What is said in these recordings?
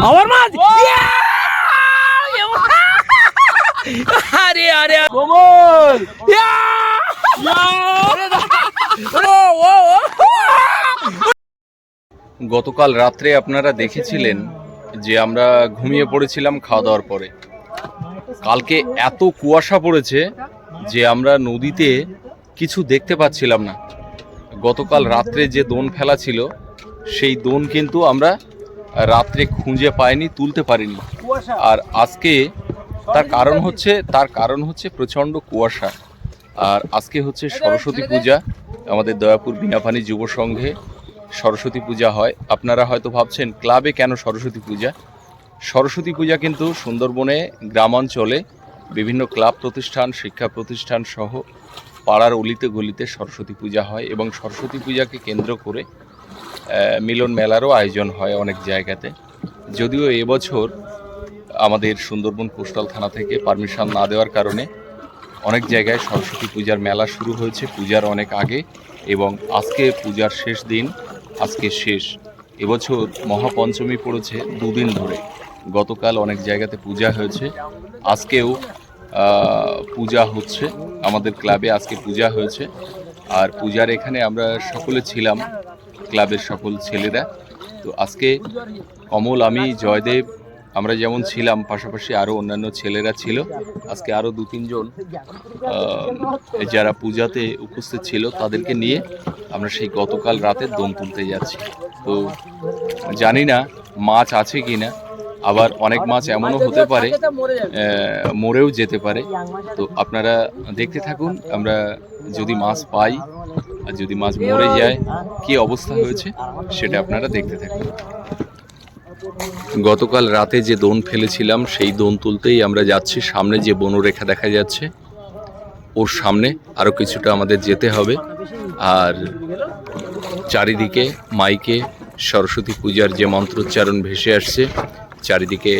আমার মাছ আরে আরে কমল! ও, ও, ও। গতকাল রাত্রে আপনারা দেখেছিলেন যে আমরা ঘুমিয়ে পড়েছিলাম খাওয়া দাওয়ার পরে। কালকে এত কুয়াশা পড়েছে যে আমরা নদীতে কিছু দেখতে পাচ্ছিলাম না। গতকাল রাত্রে যে দোন ফেলা ছিল সেই দোন কিন্তু আমরা রাত্রে খুঁজে পায়নি তুলতে পারেনি। আর আজকে তার কারণ হচ্ছে তার কারণ হচ্ছে প্রচণ্ড কুয়াশা। আর আজকে হচ্ছে সরস্বতী পূজা আমাদের দয়াপুর বিনাপানি যুব সংঘে সরস্বতী পূজা হয়। আপনারা হয়তো ভাবছেন ক্লাবে কেন সরস্বতী পূজা? সরস্বতী পূজা কিন্তু সুন্দরবনে গ্রামাঞ্চলে বিভিন্ন ক্লাব প্রতিষ্ঠান শিক্ষা প্রতিষ্ঠান সহ পাড়ার অলিতে গলিতে সরস্বতী পূজা হয় এবং সরস্বতী পূজাকে কেন্দ্র করে মিলন মেলারও আয়োজন হয় অনেক জায়গাতে। যদিও এবছর আমাদের সুন্দরবন কোস্টাল থানা থেকে পারমিশন না দেওয়ার কারণে অনেক জায়গায় সরস্বতী পূজার মেলা শুরু হয়েছে, পূজার অনেক আগে এবং আজকে পূজার শেষ দিন, আজকে শেষ। এবছর মহাপঞ্চমী পড়েছে দুদিন ধরে। গতকাল অনেক জায়গাতে পূজা হয়েছে। আজকেও পূজা হচ্ছে। আমাদের ক্লাবে আজকে পূজা হয়েছে। আর পূজার এখানে আমরা সকলে ছিলাম। ক্লাবের সকল ছেলেরা। তো আজকে কমল আমি, জয়দেব, আমরা যেমন ছিলাম, পাশাপাশি আরও অন্যান্য ছেলেরা ছিল। আজকে আরও দু, তিনজন যারা পূজাতে উপস্থিত ছিল, তাদেরকে নিয়ে আমরা সেই গতকাল রাতে দম তুলতে যাচ্ছি। তো জানি না মাছ আছে কি না আবার অনেক মাছ এমনও হতে পারে মরেও যেতে পারে। তো আপনারা দেখতে থাকুন আমরা যদি মাছ পাই আর যদি মাছ মরে যায় কি অবস্থা হয়েছে সেটা আপনারা দেখতে থাকুন। গতকাল রাতে যে দোন ফেলেছিলাম সেই দোন তুলতেই আমরা যাচ্ছি। সামনে যে বনরেখা দেখা যাচ্ছে ওর সামনে আরও কিছুটা আমাদের যেতে হবে। আর চারিদিকে মাইকে সরস্বতী পূজার যে মন্ত্রোচ্চারণ ভেসে আসছে চারিদিকে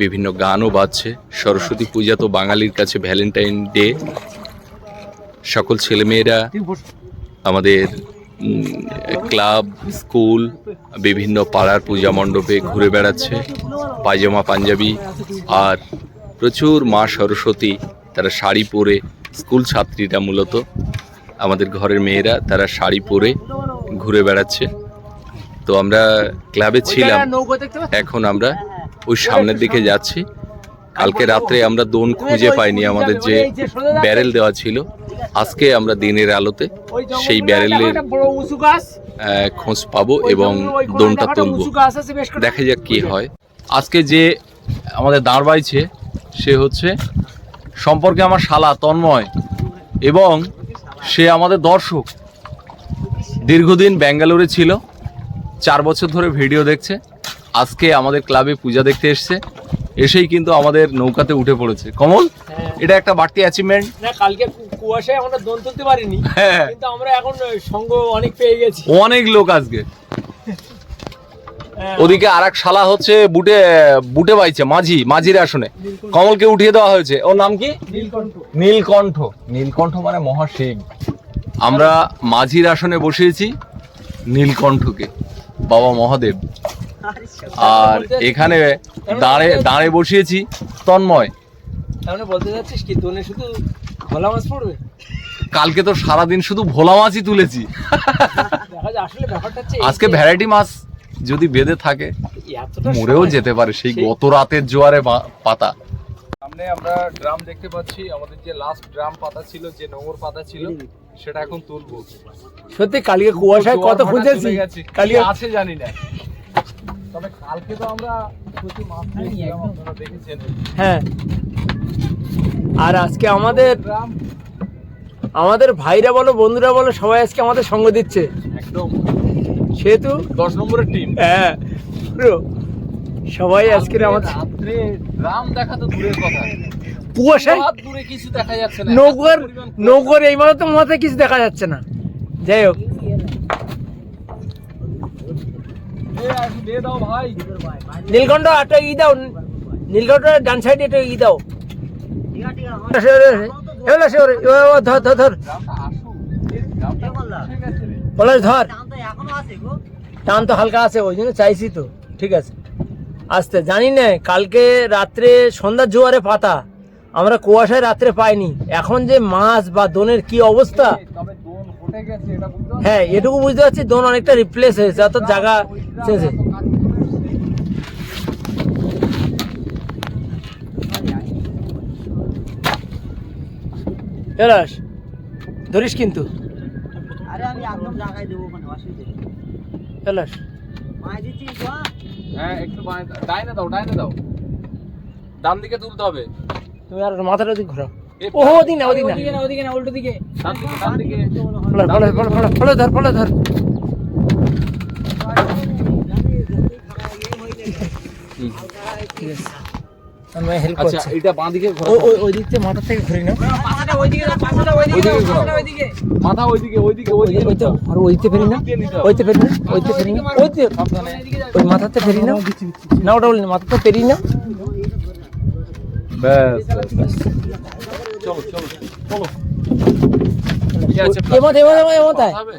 বিভিন্ন গানও বাজছে। সরস্বতী পূজা তো বাঙালির কাছে ভ্যালেন্টাইন ডে। সকল ছেলেমেয়েরা আমাদের ক্লাব, স্কুল, বিভিন্ন পাড়ার পূজা মণ্ডপে ঘুরে বেড়াচ্ছে। পায়জামা, পাঞ্জাবি আর প্রচুর মা সরস্বতী, তারা শাড়ি পরে স্কুল ছাত্রীরা মূলত। আমাদের ঘরের মেয়েরা তারা শাড়ি পরে ঘুরে বেড়াচ্ছে। তো আমরা ক্লাবে ছিলাম? এখন আমরা ওই সামনের দিকে যাচ্ছি। কালকে রাত্রে আমরা দোন খুঁজে পাইনি আমাদের যে ব্যারেল দেওয়া ছিল। আজকে আমরা দিনের আলোতে সেই ব্যারেলের খোঁজ পাবো এবং দোনটা তুলবো। দেখা যাক কি হয়। আজকে যে আমাদের দাঁড় বাইছে সে হচ্ছে সম্পর্কে আমার শালা তন্ময় এবং সে আমাদের দর্শক। দীর্ঘদিন ব্যাঙ্গালোরে ছিল। চার বছর ধরে ভিডিও দেখছে। আজকে আমাদের ক্লাবে পূজা দেখতে এসছে। এসেই কিন্তু আমাদের নৌকাতে উঠে পড়েছে। কমল হ্যাঁ। এটা একটা বাড়তি অ্যাচিভমেন্ট না কালকে কুয়াশায় আমরা দোন তুলতে পারিনি। হ্যাঁ। কিন্তু আমরা এখন সঙ্গ অনেক পেয়ে গেছি। অনেক লোক আজকে। হ্যাঁ, ওদিকে আর এক শালা হচ্ছে বুটে বুটে বাইছে মাঝি মাঝির আসনে। কমলকে উঠিয়ে দেওয়া হয়েছে। ওর নাম কি? নীলকণ্ঠ। নীলকণ্ঠ। নীলকণ্ঠ মানে মহাশিব। আমরা মাঝির আসনে বসিয়েছি নীলকণ্ঠকে। বাবা মহাদেব। আর এখানে দাঁড়ে দাঁড়ে বসিয়েছি তন্ময়। তাহলে বলতে যাচ্ছিস কি দোনে শুধু ভোলা মাছ পড়বে? কালকে তো সারাদিন শুধু ভোলা মাছই তুলেছি। আসলে ব্যাপারটা আজকে ভ্যারাইটি মাছ যদি বেঁধে থাকে মরেও যেতে পারে সেই গত রাতের জোয়ারে পাতা। সামনে আমরা ড্রাম দেখতে পাচ্ছি আমাদের যে লাস্ট ড্রাম পাতা ছিল যে নোংর পাতা ছিল সেটা এখন তুলবো। সত্যি কালকে কুয়াশায় কত খুঁজেছি। কালকে আছে জানি না। তবে কালকে তো আমরা প্রচুর মাছ পেয়েছিলাম, আপনারা দেখেছেন। হ্যাঁ। আর আজকে আমাদের ড্রাম আমাদের ভাইরা বলো বন্ধুরা বলো সবাই আজকে আমাদের সঙ্গ দিচ্ছে। একদম। সেহেতু দশ নম্বরের টিম হ্যাঁ। পুরো সবাই আজকে আমাদের রাত্রে ড্রাম দেখা তো দূরের কথা। কুয়াশায়? দূরে কিছু দেখা যাচ্ছে না। নৌকর এত পরিমাণ কুয়াশা। নৌকর এই তো মাথায় কিছু দেখা যাচ্ছে না। যাই হোক। নীলকণ্ঠ একটা ই দাও। নীলকণ্ঠ ডান সাইডে একটা ই দাও। ধর ধর ধর। পলাশ ধর। টান তো হালকা আছে ওই জন্য চাইছি তো। ঠিক আছে। আসতে। জানি না কালকে রাত্রে সন্ধ্যার জোয়ারে পাতা। আমরা কুয়াশায় রাত্রে পাইনি। এখন যে মাছ বা দোনের কি অবস্থা? হ্যাঁ এটুকু বুঝতে পারছি দোন অনেকটা রিপ্লেস হয়েছে অর্থাৎ জায়গা চেঞ্জ হয়েছে। ধরিস কিন্তু। আরে আমি একদম জায়গায় দেবো মানে অসুবিধা নেই। হ্যাঁ একটু ডাইনে দাও ডাইনে দাও। ডান দিকে তুলতে হবে। তুমি আর মাথাটা ওদিক ঘোরাও। ও ওদিক না ওদিক না। ওদিকে না উল্টো দিকে। ডান দিকে ডান দিকে। Follow follow follow follow follow ধর ফলো ধর। ঠিক আছে। আমি হেল্প আচ্ছা এটা বাঁ দিকে ঘোরাও ওই ওই দিক থেকে মাথা থেকে ঘুরি না মাথা ওইদিকে ওইদিকে ওই ওইদিকে ওই তো আর ওইতে ফেরি না। ওইতে ফেরি না ওইতে ফেরি না। ওইতে। ওই মাথাতে ফেরি না। না ওটা বলি না মাথাতে ফেরি না। ব্যাস চলো চলো চলো?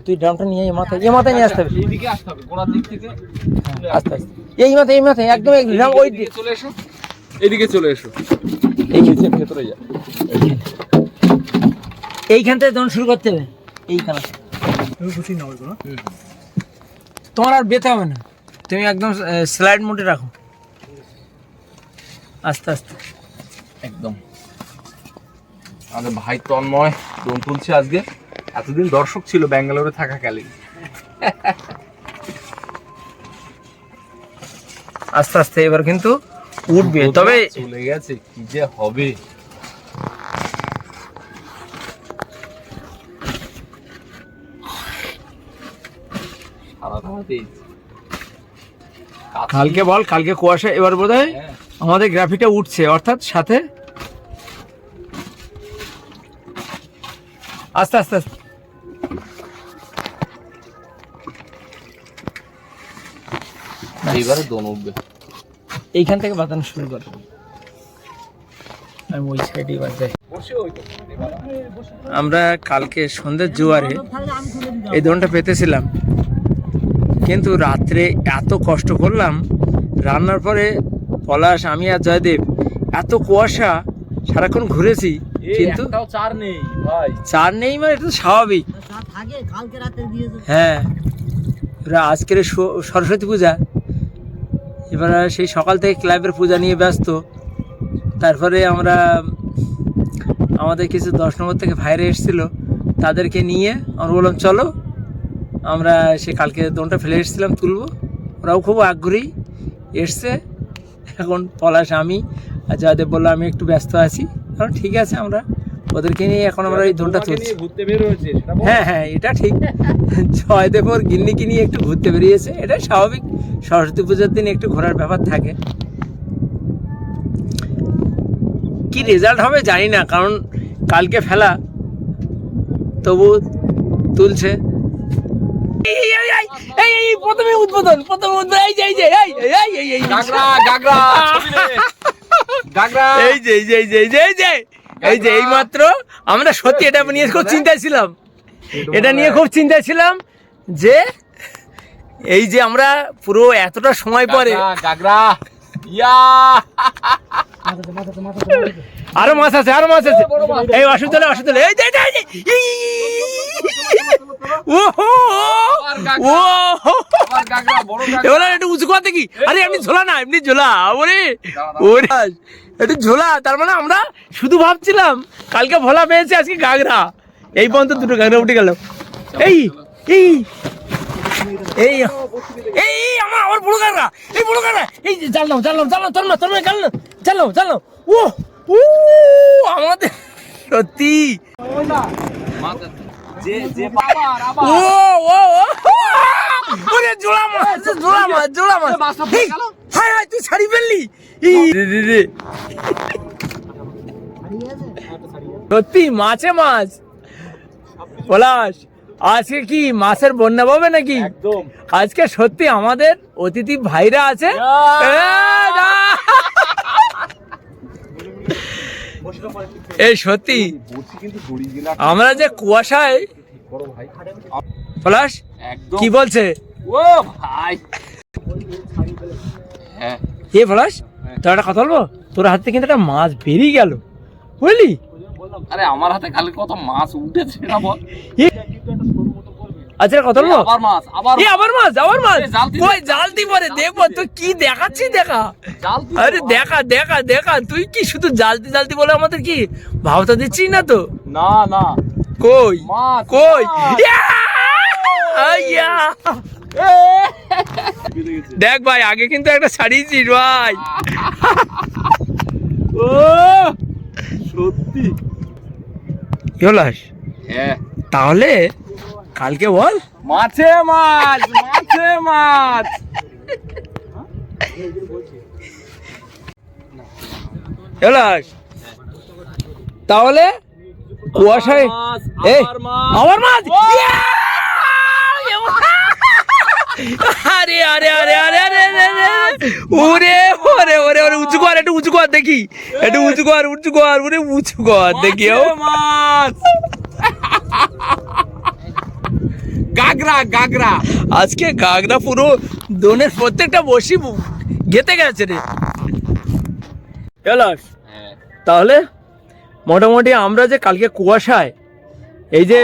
তুই ড্রামটা নিয়ে এই মাথায় এ মাথায় নিয়ে আসতে হবে। এইদিকে আসতে হবে গোড়ার দিক থেকে। আস্তে আস্তে। এই মাথায় এই মাথায় একদম ড্রাম ওই চলে এসো এদিকে চলে এসো। এই ভেতরে যা। এইখান থেকে তখন শুরু করতে হবে এইখানে তোমার আর বেতে হবে না। তুমি একদম স্লাইড মোডে রাখো। আস্তে আস্তে। একদম। আমাদের ভাই তন্ময় দোন তুলছে আজকে। এতদিন দর্শক ছিল ব্যাঙ্গালোরে থাকাকালীন। আস্তে আস্তে এবার কিন্তু উঠবে তবে চলে গেছে কি যে হবে। কালকে বল কালকে কুয়াশা এবার বোধ হয়। আমাদের গ্রাফিটা উঠছে অর্থাৎ সাথে আস্তে আস্তে আস্তে। এইবারে দোন উঠবে। এইখান থেকে বাতানো শুরু করো। আমি ওই সাইডে এবার যাই। বসে ওই তো আমরা কালকে সন্ধ্যের জোয়ারে এই দোনটা পেতেছিলাম। কিন্তু রাত্রে এত কষ্ট করলাম রান্নার পরে পলাশ আমি আর জয়দেব এত কুয়াশা সারাক্ষণ ঘুরেছি কিন্তু চার নেই ভাই। চার নেই মানে এটা তো স্বাভাবিক। হ্যাঁ এবার আজকের স- সরস্বতী পূজা। এবার সেই সকাল থেকে ক্লাবের পূজা নিয়ে ব্যস্ত। তারপরে আমরা আমাদের কিছু দশ নম্বর থেকে ভাইরে এসেছিল তাদেরকে নিয়ে আমরা বললাম চলো আমরা সে কালকে দোনটা ফেলে এসেছিলাম তুলবো। ওরাও খুব আগ্রহী এসছে। এখন পলাশ আমি আর জয়দেব বলল আমি একটু ব্যস্ত আছি। কারণ ঠিক আছে আমরা। ওদেরকে নিয়ে এখন আমরা এই দোনটা তুলছি। হ্যাঁ হ্যাঁ এটা ঠিক। জয়দেব ওর গিন্নিকে নিয়ে একটু ঘুরতে বেরিয়েছে। এটা স্বাভাবিক। সরস্বতী পুজোর দিন একটু ঘোরার ব্যাপার থাকে। কি রেজাল্ট হবে জানি না কারণ কালকে ফেলা। তবু তুলছে। প্রথমে উদ্বোধন প্রথমে উদ্বোধন এই যে এই যে এই এই, এই, এই, গাগরা গাগরা গাগরা এই যে এই যে এই যে এই যে এই যে এই যে এই মাত্র আমরা সত্যি এটা নিয়ে খুব চিন্তায় ছিলাম এটা নিয়ে খুব চিন্তায় ছিলাম যে এই যে আমরা পুরো এতটা সময় পরে গাগরা, ইয়া আরও মাছ আছে আরও মাছ আছে এই অসুখ তোলে এই যে, এবার একটু উঁচু কথা কি? আরে এমনি ঝোলা না এমনি ঝোলা ওরে! ওরে! একটু ঝোলা তার মানে আমরা শুধু ভাবছিলাম কালকে ভোলা পেয়েছে আজকে গাগরা। এই পর্যন্ত দুটো গাগরা উঠে গেল। এই এই এই এই আমার আমার বড় গাগরা এই বড় গাগরা এই জানলাম জানলাম জানলাম তোর না তোর না জানলাম জানলাম জানলাম। ও ও আমাদের সত্যি। যে যে আবার আবার ও ও ও ওরে জোড়া মাছ জোড়া মাছ জোড়া মাছ মাছটা পড়ে এই, গেল? হায় হায় তুই ছাড়ি ফেললি ই, রে, রে, রে। সত্যি মাছে মাছ পলাশ আজকে কি মাছের বন্যা পাবে নাকি আজকে সত্যি আমাদের অতিথি ভাইরা আছে। এই সত্যি? আমরা যে কুয়াশায় পলাশ কি বলছে? ও ভাই। হ্যাঁ। এ পলাশ তোর একটা কথা বলব? তোর হাতে কিন্তু একটা মাছ বেরিয়ে গেল। বুঝলি? আরে আমার হাতে খালি কত মাছ উঠেছে না বল? আচ্ছা কথা বলব আবার মাছ আবার এ আবার মাছ আবার মাছ? কই জাল দি পরে দেখব তুই কি দেখাচ্ছিস দেখা। আরে দেখা দেখা দেখা তুই কি শুধু জালতি জালতি বলে আমাদের কি ভাবতা দিচ্ছিস না তো? না না। কই? কই? আইয়া! দেখ ভাই আগে কিন্তু একটা ছাড়িয়েছিস ভাই। ও সত্যি। হ্যাঁ। তাহলে কালকে বল? মাছে মাছ মাছে মাছ। ইহলাস তাহলে কুয়াশায় এই, আবার মাছ। আরে আরে আরে আরে আরে আরে, আরে, আরে। ওরে ওরে ওরে ওরে উঁচু কর একটু উঁচু কর দেখি। একটু উঁচু কর উঁচু কর ওরে উঁচু কর দেখি ও। মাছ। গাগরা গাগরা। আজকে গাগরা পুরো দোনের প্রত্যেকটা বসি গেতে গেছে রে। এলাস তাহলে মোটামুটি আমরা যে কালকে কুয়াশায় এই যে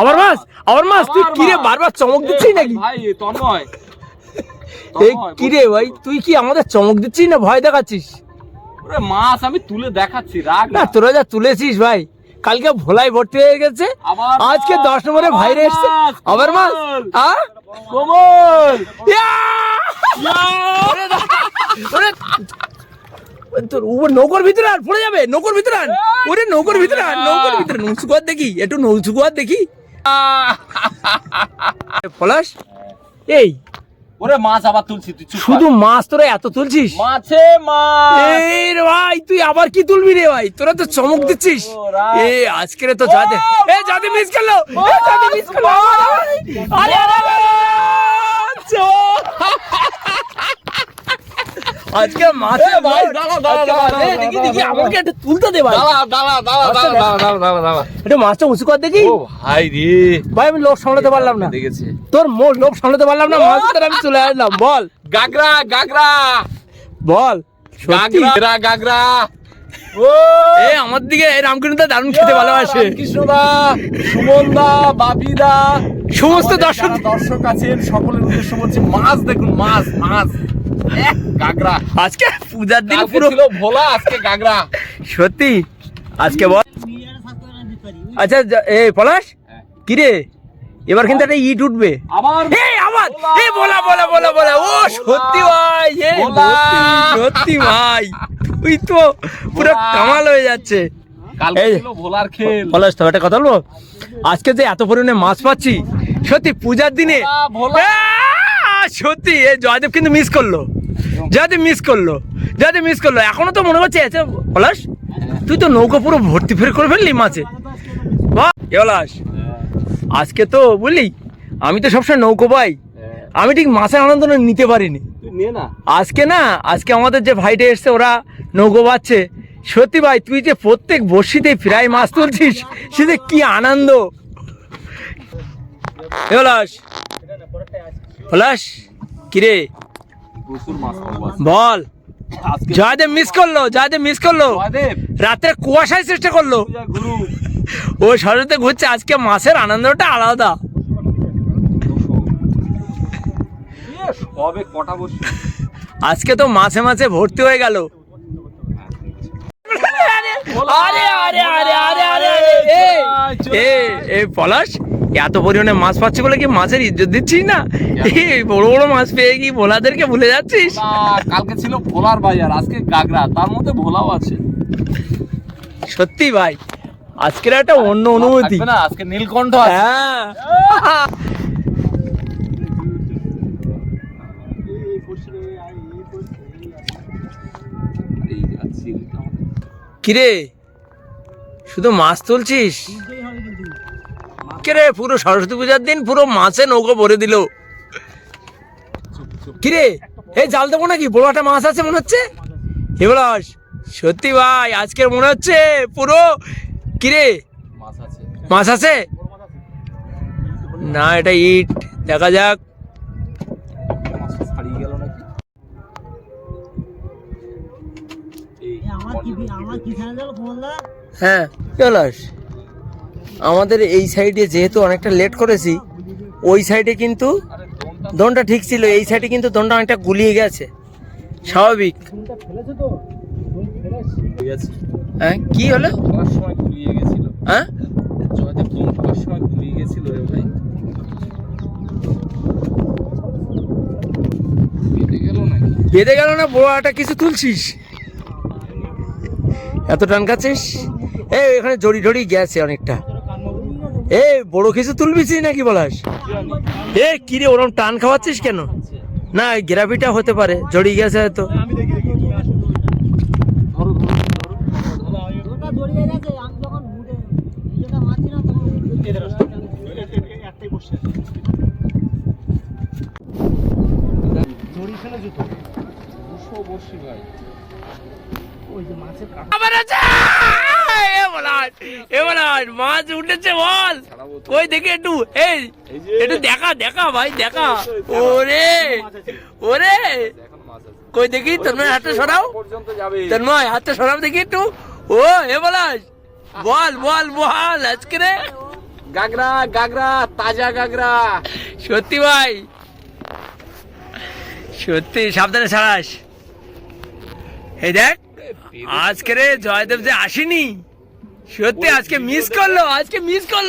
আবার মাছ। আবার মাছ? তুই কিরে বারবার চমক দিচ্ছিস নাকি? ভাই এ তন্ময়। এই কিরে ভাই তুই কি আমাদের চমক দিচ্ছিস না ভয় দেখাচ্ছিস? মাছ আমি তুলে দেখাচ্ছি রাগ না। তোরা যা তুলেছিস ভাই। কালকে ভোলাই ভর্তি হয়ে গেছে। আজকে দশ নম্বরে ভাইরে এসছে। আবার মাছ? কোমল। তোর উপর নৌকর ভিতরে আর পড়ে যাবে নৌকর ভিতরে আন। ওরে নৌকর ভিতরে আন নৌকর ভিতরে নৌচু কর দেখি একটু নৌচু কর দেখি পলাশ এই ওরে মাছ আবার তুলছি তুই শুধু মাছ তোরা এত তুলছিস মাছে মাছ এই রে ভাই তুই আবার কি তুলবি রে ভাই তোরা তো চমক দিচ্ছিস এ আজকে তো যাদে এ যাদে মিস করল এ যাদে মিস করল আরে আরে আরে। আজকে মাছে। ভাই, দেখি দেখি আমাকে একটু তুলতে দে ভাই। দাঁড়া দাঁড়া দাঁড়া আচ্ছা, দাঁড়া দাঁড়া দাঁড়া দাঁড়া দাঁড়া একটু মাছটা উঁচু কর দেখি। ও ভাই রে। ভাই আমি লোভ সামলাতে পারলাম না। দেখেছে। তোর মোর লোভ সামলাতে পারলাম না মাছ ধরে আমি চলে আসলাম বল। গাগরা গাগরা। বল সত্যি? গাগরা গাগরা। ও! এ আমার দিকে এই দারুণ খেতে ভালোবাসে। কৃষ্ণদা সুমনদা বাপিদা। সমস্ত দর্শক দর্শক আছেন সকলের উদ্দেশ্য বলছি মাছ দেখুন মাছ মাছ। গাগরা। আজকে পূজার দিন পুরো ছিল ভোলা আজকে গাগরা। সত্যি? আজকে বল। আচ্ছা এ পলাশ? কি রে এবার কিন্তু একটা ইট উঠবে। আবার এই আবার এ বলা বলা বলা বলা ও সত্যি ভাই এ সত্যি, ভাই। তুই তো পুরো কামাল হয়ে যাচ্ছে। পলাশ তো একটা কথা বলব? আজকে যে এত পরিমাণে মাছ পাচ্ছি সত্যি পূজার দিনে ভোলা, সত্যি এ জয়দেব কিন্তু মিস করল। জয়দেব মিস করল। জয়দেব মিস করল। এখনও তো মনে হচ্ছে আচ্ছা পলাশ তুই তো নৌকা পুরো ভর্তি ফের করে ফেললি মাছে বাহ পলাশ আজকে তো বুঝলি আমি তো সবসময় নৌকো পাই। আমি ঠিক মাছের আনন্দ নিতে পারিনি। আজকে না আজকে আমাদের যে ভাইটা এসছে ওরা নৌকো পাচ্ছে। সত্যি ভাই তুই যে প্রত্যেক বর্ষিতে প্রায় মাছ তুলছিস সেটা কি আনন্দ। এ পলাশ কিরে। বল জয়দেব মিস করল জয়দেব মিস করল রাত্রে কুয়াশায় চেষ্টা করল ও সরতে ঘুরছে আজকে মাছের আনন্দটা আলাদা আজকে তো মাছে মাছে ভর্তি হয়ে গেল আরে আরে আরে আরে আরে আরে এ, এ এ পলাশ এত পরিমাণে মাছ পাচ্ছি বলে কি মাছের ইজ্জত দিচ্ছিস না? এই বড় বড় মাছ পেয়ে কি ভোলাদেরকে ভুলে যাচ্ছিস? কালকে ছিল ভোলার বাজার আজকে গাগরা তার মধ্যে ভোলাও আছে। সত্যি ভাই আজকের একটা অন্য অনুভূতি। না আজকে নীলকণ্ঠ হ্যাঁ। কিরে শুধু মাছ তুলছিস? কিরে পুরো সরস্বতী পূজার দিন পুরো মাছে নৌকো ভরে দিল। কিরে এই জাল দেবো নাকি? বড় একটা মাছ আছে মনে হচ্ছে? হেবলাস সত্যি ভাই আজকের মনে হচ্ছে পুরো কিরে মাছ আছে? না এটা ইট। দেখা যাক। হ্যাঁ পলাশ আমাদের এই সাইডে যেহেতু অনেকটা লেট করেছি, ওই সাইডে কিন্তু দনটা ঠিক ছিল, এই সাইডে কিন্তু দনটা অনেকটা গুলিয়ে গেছে। স্বাভাবিক। হ্যাঁ কি হলো? হ্যাঁ? বেঁধে গেল না বড় একটা কিছু তুলছিস? এত টান খাচ্ছিস? এই এখানে জড়ি ঢড়ি গেছে অনেকটা। এ বড় কিছু তুলবিছি নাকি বলাস? এ কি রে ওরম টান খাওয়াচ্ছিস কেন? না গ্রাভিটা হতে পারে গেছে হয়তো। জড়িয়ে গেছে আছে জুতো দুশো বসি ভাই। ওই যে মাছের কাটা আবার আছে এ বলাস এ বলাস মাছ উঠেছে বল। ছাড়াবো তো। একটু এই এই একটু দেখা দেখা ভাই দেখা। ওরে ওরে। এখন মাছ আছে কই দেখি তন্ময় হাতটা সরাও। তন্ময় হাতটা সরাও দেখি একটু। ও এ বলাস বল বল বল আজকে রে। গাগরা গাগরা তাজা গাগরা। সত্যি ভাই। সত্যি সাবধানে ছাড়াস। এই দেখ আজকে রে জয়দেব যে আসেনি। সত্যি আজকে মিস করল আজকে মিস করল।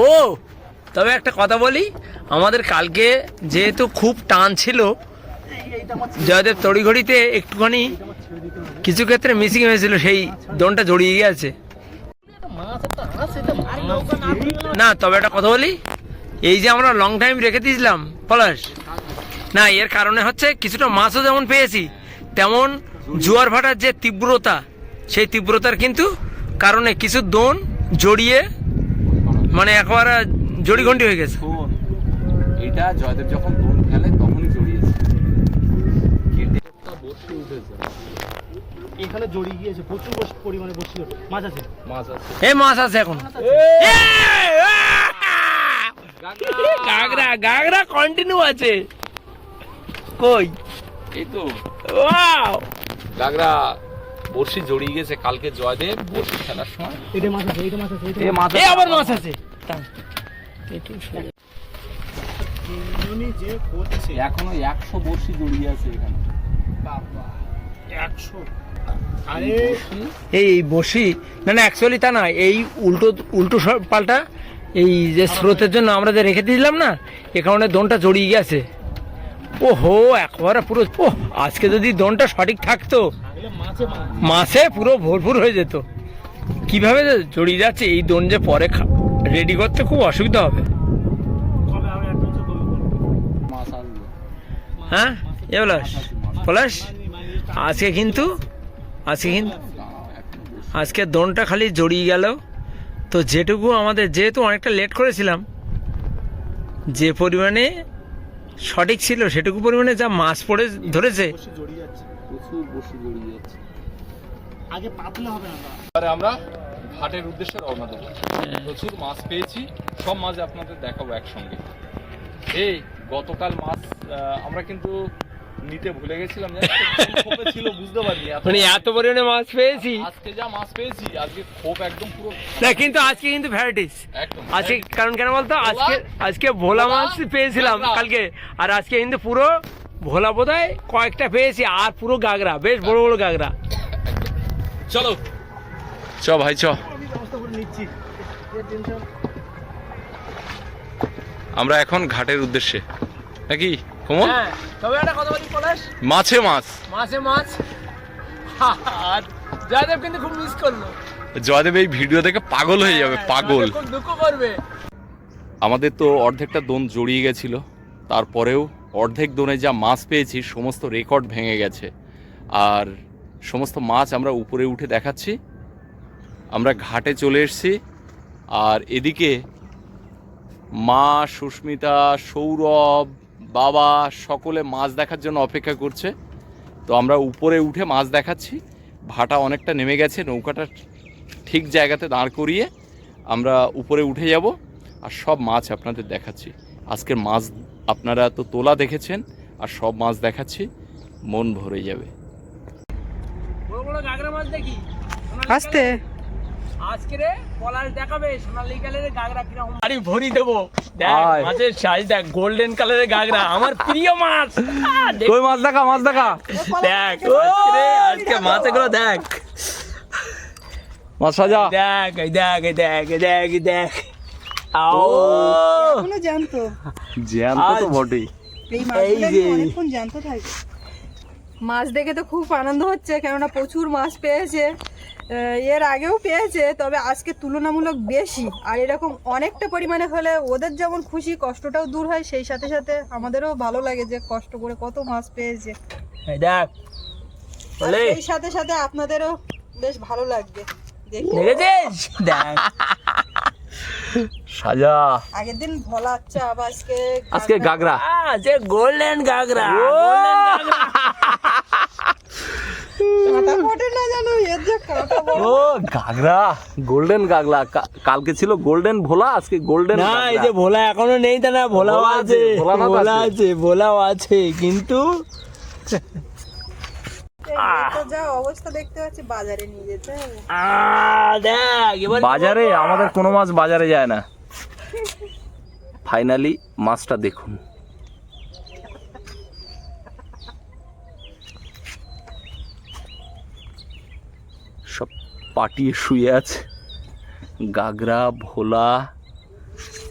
ও তবে একটা কথা বলি আমাদের কালকে যেহেতু খুব টান ছিল জয়দেব তড়িঘড়িতে একটুখানি কিছু ক্ষেত্রে মিসিং হয়েছিল সেই দনটা জড়িয়ে গেছে না তবে একটা কথা বলি এই যে আমরা লং টাইম রেখে দিয়েছিলাম পলাশ না এর কারণে হচ্ছে কিছুটা মাছও যেমন পেয়েছি তেমন জোয়ার ভাটার যে তীব্রতা সেই তীব্রতার কিন্তু কারণে কিছু দোন জড়িয়ে মানে একবারে জড়িঘণ্টি হয়ে গেছে। এটা জয়দেব যখন দোন ফেলে তখনই জড়িয়েছে। কেটে একটা উঠেছে। এখানে জড়িয়ে গিয়েছে প্রচুর পরিমাণে বসি মাছ আছে? মাছ আছে। এ মাছ আছে এখন। গাগরা! গাগরা কন্টিনিউ আছে। কই? এই তো। ওয়াও গাগরা! বড়শি জড়িয়ে গেছে কালকে জয়দেব বড়শি খেলার সময়। এটা মাছ আছে এটা মাছ আছে এটা মাছ এ আবার মাছ আছে। এখনও একশো জড়িয়ে এখানে। বাবা একশো? এই বসি না না অ্যাকচুয়ালি তা না এই উল্টো উল্টো পাল্টা এই যে স্রোতের জন্য আমরা যে রেখে দিয়েছিলাম না এ কারণে দনটা জড়িয়ে গেছে। ও হো একবারে পুরো ও আজকে যদি দনটা সঠিক থাকতো মাছে পুরো ভরপুর হয়ে যেত। কীভাবে জড়িয়ে যাচ্ছে, এই দোন যে পরে রেডি করতে খুব অসুবিধা হবে। হ্যাঁ? এ পলাশ পলাশ, আজকে কিন্তু আজকে কিন্তু, আজকে দনটা খালি জড়িয়ে গেল। তো যেটুকু আমাদের, যেহেতু অনেকটা লেট করেছিলাম, যে পরিমাণে সঠিক ছিল সেটুকু পরিমাণে যা মাছ পড়ে ধরেছে প্রচুর বড়শি জড়িয়ে যাচ্ছে। আগে পাতলে হবে না এবারে আমরা ঘাটের উদ্দেশ্যে রওনা দেবো। প্রচুর মাছ পেয়েছি সব মাছ আপনাদের দেখাবো একসঙ্গে। এই গতকাল মাছ আমরা কিন্তু নিতে ভুলে গেছিলাম ছিল বুঝতে পারিনি। এত মানে এত পরিমাণে মাছ পেয়েছি। আজকে যা মাছ পেয়েছি আজকে খোপ একদম পুরো না কিন্তু আজকে কিন্তু ভ্যারাইটিস আজকে কারণ কেন বলতো? আজকে আজকে ভোলা মাছ পেয়েছিলাম কালকে আর আজকে কিন্তু পুরো ভোলা বোধহয় কয়েকটা পেয়েছি আর পুরো গাগরা বেশ বড় বড় গাগরা চলো। চ ভাই চ। আমরা এখন ঘাটের উদ্দেশ্যে। নাকি কমল? হ্যাঁ তবে একটা কথা বলি পলাশ। মাছে মাছ। মাছে মাছ। আর জয়দেব কিন্তু খুব মিস করল। জয়দেব এই ভিডিও দেখে পাগল হয়ে যাবে পাগল। দুঃখ করবে। আমাদের তো অর্ধেকটা দোন জড়িয়ে গেছিল তারপরেও অর্ধেক দোনে যা মাছ পেয়েছি, সমস্ত রেকর্ড ভেঙে গেছে। আর সমস্ত মাছ আমরা উপরে উঠে দেখাচ্ছি। আমরা ঘাটে চলে এসেছি। আর এদিকে মা, সুস্মিতা, সৌরভ, বাবা সকলে মাছ দেখার জন্য অপেক্ষা করছে। তো আমরা উপরে উঠে মাছ দেখাচ্ছি। ভাটা অনেকটা নেমে গেছে, নৌকাটা ঠিক জায়গাতে দাঁড় করিয়ে আমরা উপরে উঠে যাব। আর সব মাছ আপনাদের দেখাচ্ছি। আজকের মাছ আপনারা তো তোলা দেখেছেন আর সব মাছ দেখাচ্ছি মন ভরে যাবে। বড় বড় বড় গাগরা মাছ দেখি? আস্তে। আজকে রে পলাশ দেখাবে সোনালী কালারের গাগরা কীরকম? আরে ভরি দেবো। দেখ মাছের সাইজ দেখ গোল্ডেন কালারের গাগরা আমার প্রিয় মাছ। কই মাছ দেখা মাছ দেখা? দেখ আজকে রে, আজকে মাছগুলো দেখ। মাছ সাজা। দেখ এই দেখ এই দেখ এই দেখ দেখ। আও। জানতো জ্যান্ত। তো বটেই। এই এই মাছগুলো অনেকক্ষণ জানতো থাকে। মাছ দেখে তো খুব আনন্দ হচ্ছে কেননা প্রচুর মাছ পেয়েছে। আহ, এর আগেও পেয়েছে তবে আজকে তুলনামূলক বেশি। আর এরকম অনেকটা পরিমাণে হলে ওদের যেমন খুশি কষ্টটাও দূর হয় সেই সাথে সাথে আমাদেরও ভালো লাগে যে কষ্ট করে কত মাছ পেয়েছে। দেখ সেই সাথে সাথে আপনাদেরও বেশ ভালো লাগবে। দেখেছিস? দেখ। সাজা। আগের দিন ভোলা আচ্ছা আজকে আজকে গাগরা যে গোল্ডেন গাগরা golden গাগরা। কাঁটা ফোটে না জানো এর যে কাঁটা বড় ও গাগরা গোল্ডেন গাগলা কালকে ছিল গোল্ডেন ভোলা আজকে গোল্ডেন না এই যে ভোলা এখনও নেই তা না ভোলাও ভোলা আছে, ভোলা আছে। ভোলাও আছে কিন্তু যা অবস্থা দেখতে পাচ্ছি বাজারে নিয়ে যেতে হবে। বাজারে? আমাদের কোনো মাছ বাজারে যায় না। ফাইনালি মাছটা দেখুন। সব পাটিয়ে শুয়ে আছে। গাগরা ভোলা।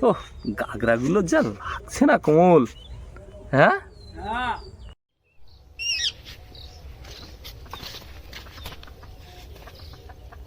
ও গাগরাগুলো যা লাগছে না কোমল। হ্যাঁ? হ্যাঁ।